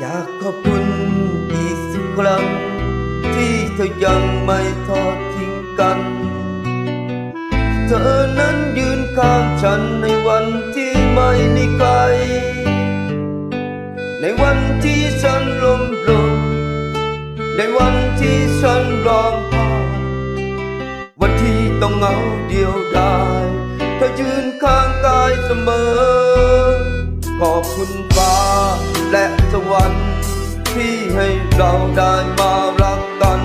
อยากขอบคุณอีกสักครั้ง ที่เธอยังไม่ทอดทิ้งกัน เธอนั้นยืนข้างฉันในวันที่ไม่มีใคร ในวันที่ฉันล้มลง ในวันที่ฉันร้องไห้วันที่ต้องเหงาเดียวดายเธอยืนข้างกายเสมอ ขอบคุณ ที่ให้เราได้มารักกัน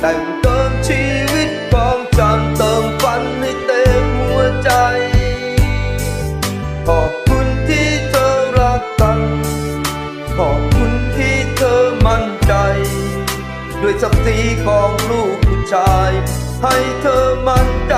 แต่งเติมชีวิตของฉันเติมฝันให้เต็มหัวใจ ขอบคุณที่เธอรักกัน ขอบคุณที่เธอมั่นใจ ด้วยศักดิ์ศรีของลูกผู้ชาย ให้เธอมั่นใจ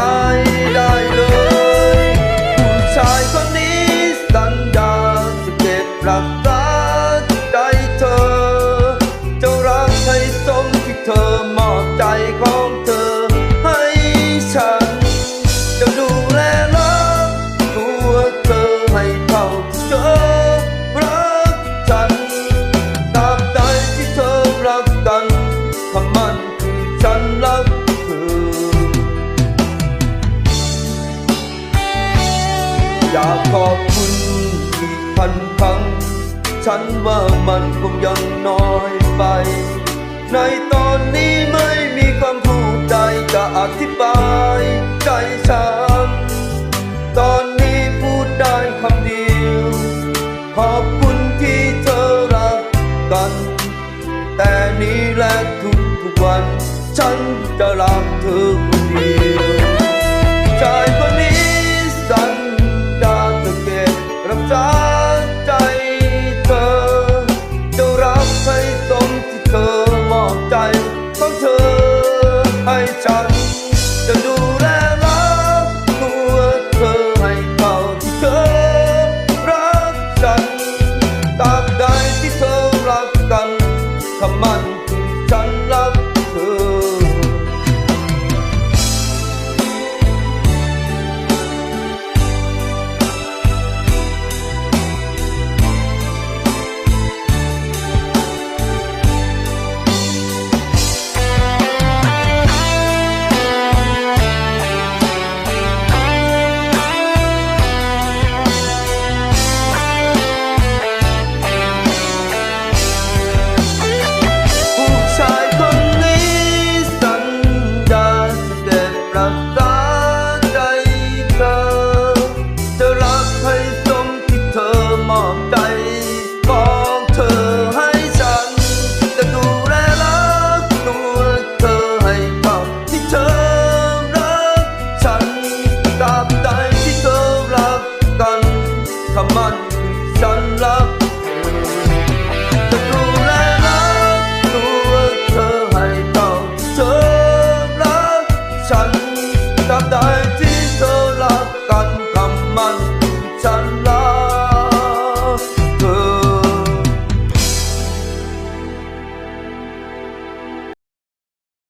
ฉันว่ามันคงยังน้อยไป ในตอนนี้ไม่มีคำพูดใดจะอธิบายใจฉัน ตอนนี้พูดได้คำเดียว ขอบคุณที่เธอรักกัน แต่นี้และทุกทุกๆวัน ฉันจะรักเธอ ตาม